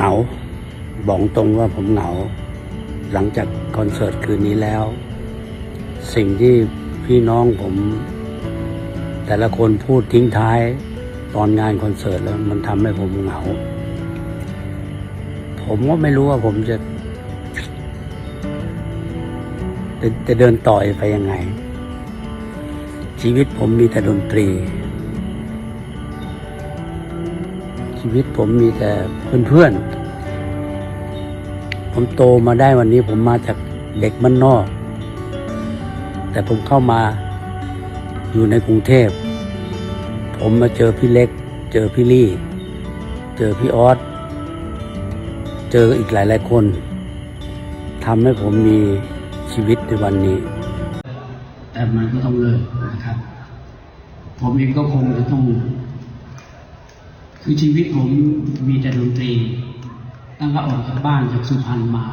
เหงาบอกตรงว่าผมเหงา หลังจากคอนเสิร์ตคืนนี้แล้ว สิ่งที่พี่น้องผม แต่ละคนพูดทิ้งท้ายตอนงานคอนเสิร์ตแล้วมันทำให้ผมเหงา ผมก็ไม่รู้ว่าผมจะจะจะเดินต่อยไปยังไง ชีวิตผมมีแต่ดนตรี ชีวิตผมมีแต่เพื่อนๆ ผมโตมาได้วันนี้ผมมาจากเด็กบ้านนอก แต่ผมเข้ามาอยู่ในกรุงเทพ ผมมาเจอพี่เล็ก เจอพี่ลี่ เจอพี่ออส เจออีกหลายๆคนทำให้ผมมีชีวิตในวันนี้ แต่มันก็ต้องเลิกนะครับ ผมเองก็คงจะต้อง คือชีวิตผมมีแต่ดนตรี ตั้งแต่ออกจากบ้านจากสุพรรณมา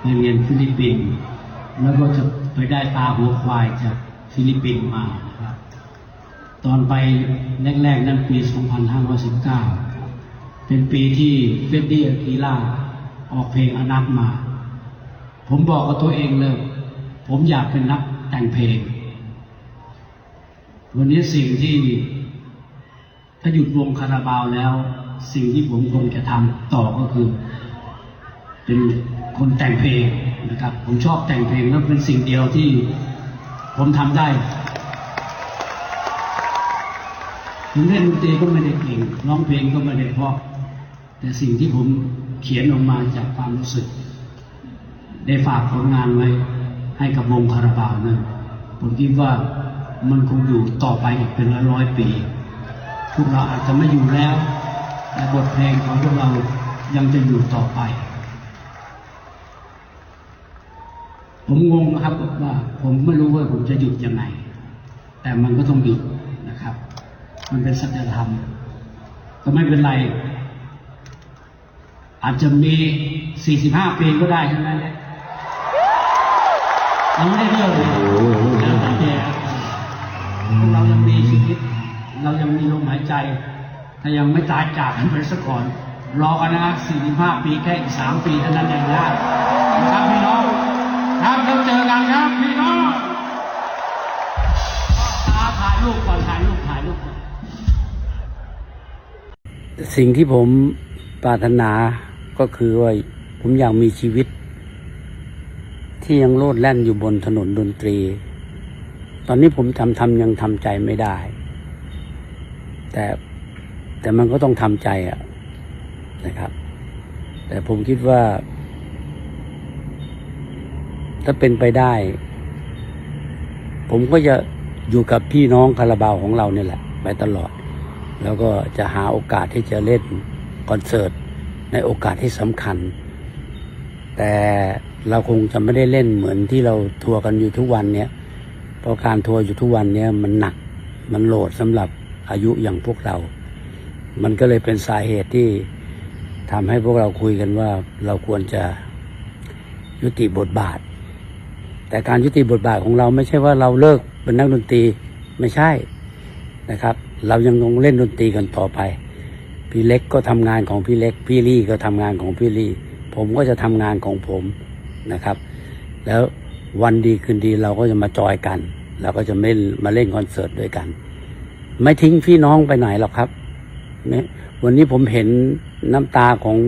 ไปเรียนฟิลิปปินส์แล้วก็จะไปได้ตาหัวควายจากฟิลิปปินส์มานะครับ ตอนไปแรก ๆ นั่นปี 2519 เป็นปีที่เฟดดี้อากีล่าออกเพลงอนัตมา ผมบอกกับตัวเองเลย ผมอยากเป็นนักแต่งเพลง วันนี้สิ่งที่ ถ้าหยุดวงคาราบาวแล้ว สิ่งที่ผมคงจะทำต่อก็คือ เป็นคนแต่งเพลงนะครับ ผมชอบแต่งเพลงแล้วเป็นสิ่งเดียวที่ผมทำได้ผมเล่นดนตรีก็ไม่ได้เก่งร้องเพลงก็ไม่ได้เพราะแต่สิ่งที่ผมเขียนออกมาจากความรู้สึก ได้ฝากผลงานไว้ ให้กับวงคาราบาวนั้นผมคิดว่ามันคงอยู่ต่อไปอีกเป็นร้อยร้อยปี พวกเราอาจจะไม่อยู่แล้ว แต่บทเพลงของพวกเรายังจะอยู่ต่อไป ผมงงนะครับว่าผมไม่รู้ว่าผมจะหยุดยังไง แต่มันก็ต้องหยุดนะครับ มันเป็นสัจธรรมก็ไม่เป็นไร อาจจะมี 45 ปีก็ได้ใช่ไหมเนี่ยยังไม่ได้เลิกเลยแล้วแต่แกพวกเรายังมีชีวิต เรายังมีลมหายใจถ้ายังไม่ตายจากกันไปซะก่อน รอกันนะ45 ปีแค่อีก 3 ปีเท่านั้นเองนะนะครับพี่น้องครับแล้วเจอกันครับพี่น้องตาถ่ายรูปก่อนถ่ายรูปถ่ายรูปก่อนสิ่งที่ผมปรารถนาก็คือว่าผมอยากมีชีวิต ที่ยังโลดแล่นอยู่บนถนนดนตรี ตอนนี้ผมทำทำยังทำใจไม่ได้ แต่แต่มันก็ต้องทำใจอะนะครับ แต่ผมคิดว่า ถ้าเป็นไปได้ ผมก็จะอยู่กับพี่น้องคาราบาวของเราเนี่ยแหละ ไปตลอด แล้วก็จะหาโอกาสที่จะเล่นคอนเสิร์ตในโอกาสที่สำคัญ แต่เราคงจะไม่ได้เล่นเหมือนที่เราทัวร์กันอยู่ทุกวันเนี้ยเพราะการทัวร์อยู่ทุกวันเนี้ยมันหนักมันโหลดสำหรับ อายุอย่างพวกเรา มันก็เลยเป็นสาเหตุที่ทำให้พวกเราคุยกันว่าเราควรจะยุติบทบาท แต่การยุติบทบาทของเราไม่ใช่ว่าเราเลิกเป็นนักดนตรีไม่ใช่นะครับ เรายังคงเล่นดนตรีกันต่อไป พี่เล็กก็ทำงานของพี่เล็ก พี่ลี่ก็ทำงานของพี่ลี่ ผมก็จะทำงานของผมนะครับ แล้ววันดีคืนดีเราก็จะมาจอยกันเราก็จะไม่มาเล่นคอนเสิร์ตด้วยกัน ไม่ทิ้งพี่น้องไปไหนหรอกครับเนี่ยวันนี้ผมเห็นน้ำตาของ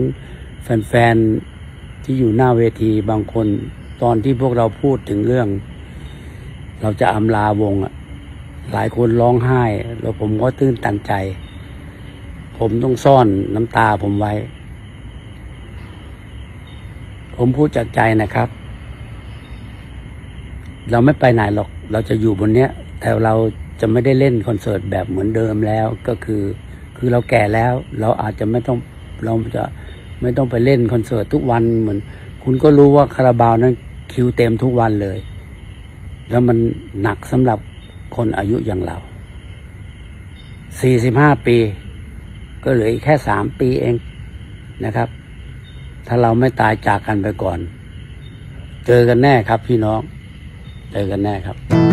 แฟนๆที่อยู่หน้าเวทีบางคน ตอนที่พวกเราพูดถึงเรื่อง เราจะอำลาวงอะหลายคนร้องไห้ แล้วผมก็ตื้นตันใจ ผมต้องซ่อนน้ำตาผมไว้ ผมพูดจากใจนะครับ เราไม่ไปไหนหรอก เราจะอยู่บนเนี้ยแต่เรา จะไม่ได้เล่นคอนเสิร์ตแบบเหมือนเดิมแล้วก็คือ คือเราแก่แล้วเราอาจจะไม่ต้องเราจะไม่ต้องไปเล่นคอนเสิร์ตทุกวันเหมือน คุณก็รู้ว่าคาราบาวนั้นคิวเต็มทุกวันเลย แล้วมันหนักสำหรับคนอายุอย่างเราสี่สิบห้าปี ก็เหลืออีกแค่สามปีเองนะครับ ถ้าเราไม่ตายจากกันไปก่อน เจอกันแน่ครับพี่น้อง เจอกันแน่ครับ